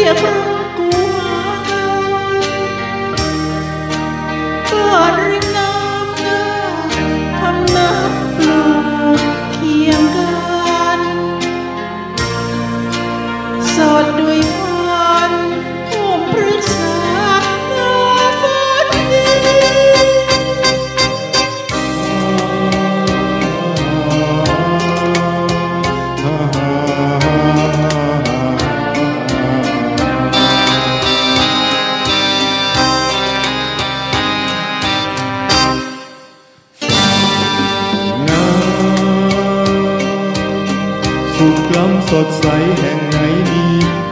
Yeah. สุขล้ำสดใสแห่งไหนมี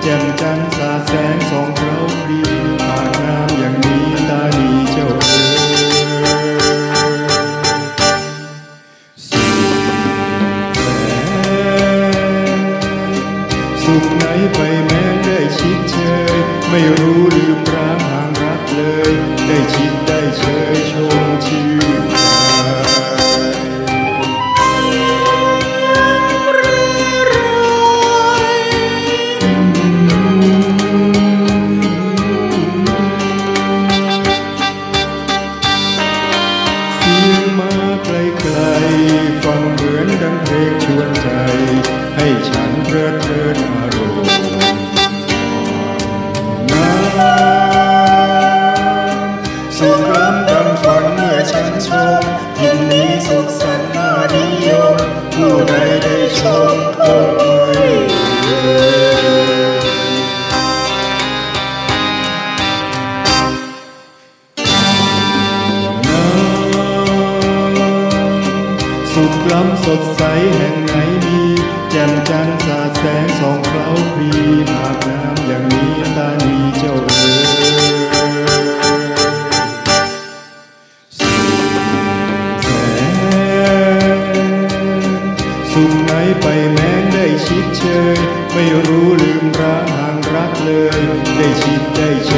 แจ่มจันทร์สาแสงสองเราพรีหากงามอย่างนี้ตาดีเจ้าเอ๋ยสุขแสนสุขไหนไปแม้ได้ชิดเชย ไม่รู้ลืมร้างห่างรักเลย ได้ชิดได้เชยชมชื่ ล้ำสดใสแห่งไหนมีแจ่มจันทร์สาดแสงสองเคล้าพรีหากน้ำอย่างนี้ตานีเจ้าเอ๋สุขแสนสุขไหนไปแม้ได้ชิดเชย ไม่รู้ลืมร้างห่างรักเลย ได้ชิดได้เชย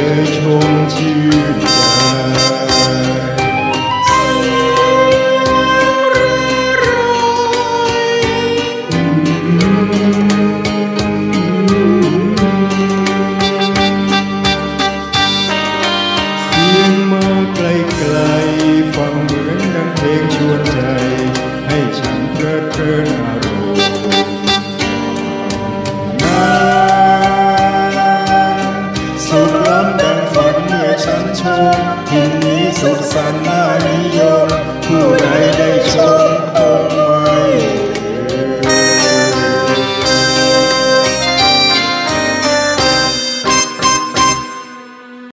Thank you.